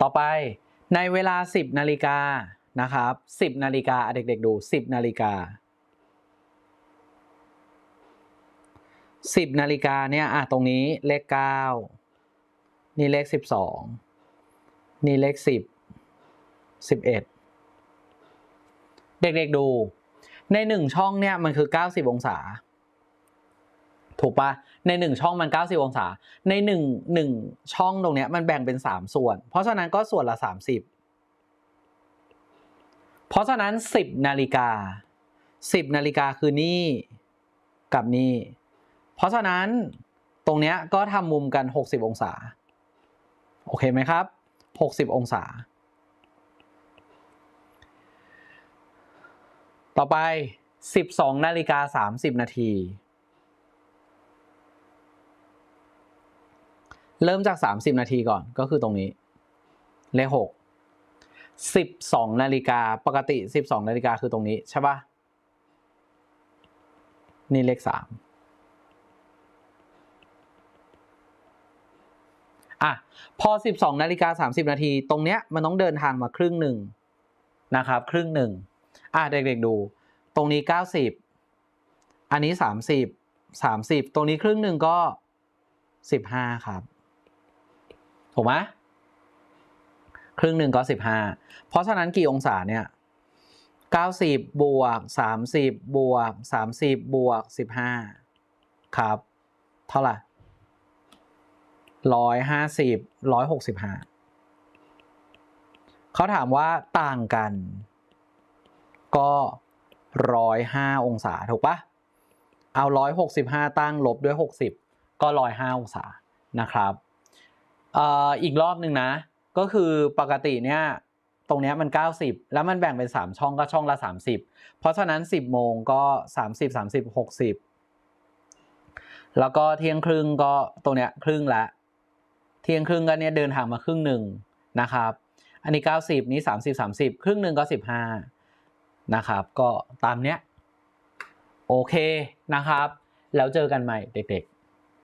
ต่อไปในเวลา 10นาฬิกานะครับ10นาฬิกาเด็กๆดู 10นาฬิกา10นาฬิกาเนี่ยอะตรงนี้เลข 9 นี่เลข 12 นี่เลข 10 11 เด็กๆดูในหนึ่งช่องเนี่ยมันคือ 90 องศา ถูกปะในหนึ่งช่องมัน 90 องศา ในหนึ่งหนึ่งช่องตรงเนี้ยมันแบ่งเป็น 3 ส่วน เพราะฉะนั้นก็ส่วนละ 30 เพราะฉะนั้น 10นาฬิกา 10นาฬิกาคือนี่กับนี่เพราะฉะนั้นตรงเนี้ยก็ทำมุมกัน 60 องศา โอเคไหมครับ 60 องศา ต่อไป 12นาฬิกา30 นาที เริ่มจาก 30 นาทีก่อนก็คือตรงนี้ เลข6 12นาฬิกาปกติ12นาฬิกาคือตรงนี้ใช่ปะนี่เลข3อะพอ 12นาฬิกา30 นาที ตรงเนี้ยมันต้องเดินทางมาครึ่งหนึ่งนะครับ ครึ่งหนึ่งอะเด็กๆดู ตรงนี้ 90 อันนี้ 30 30 ตรงนี้ครึ่งหนึ่งก็ 15 ครับ ถูกไหมครึ่งหนึ่งก็ 15 เพราะฉะนั้นกี่องศาเนี่ย 90 บวก 30 บวก 30 บวก 15 ครับ เท่าไหร่ร้อยห้าสิบร้อยหกสิบห้าเขาถามว่าต่างกัน ก็ร้อยห้าองศาถูกปะเอาร้อยหกสิบห้าตั้งลบด้วยหกสิบก็ร้อยห้าองศานะครับ อีกรอบหนึ่งนะ ก็คือปกติเนี่ยตรงนี้มัน 90 แล้วมันแบ่งเป็น 3 ช่องก็ช่องละ 30 เพราะฉะนั้น 10 โมงก็ 30 30 60 แล้วก็เที่ยงครึ่งก็ตรงเนี้ยครึ่งละ เที่ยงครึ่งก็เนี่ยเดินทางมาครึ่งหนึ่งนะครับ อันนี้ 90 นี้ 30 30 ครึ่งหนึ่งก็ 15 นะครับ ก็ตามเนี้ย โอเคนะครับ แล้วเจอกันใหม่เด็กๆ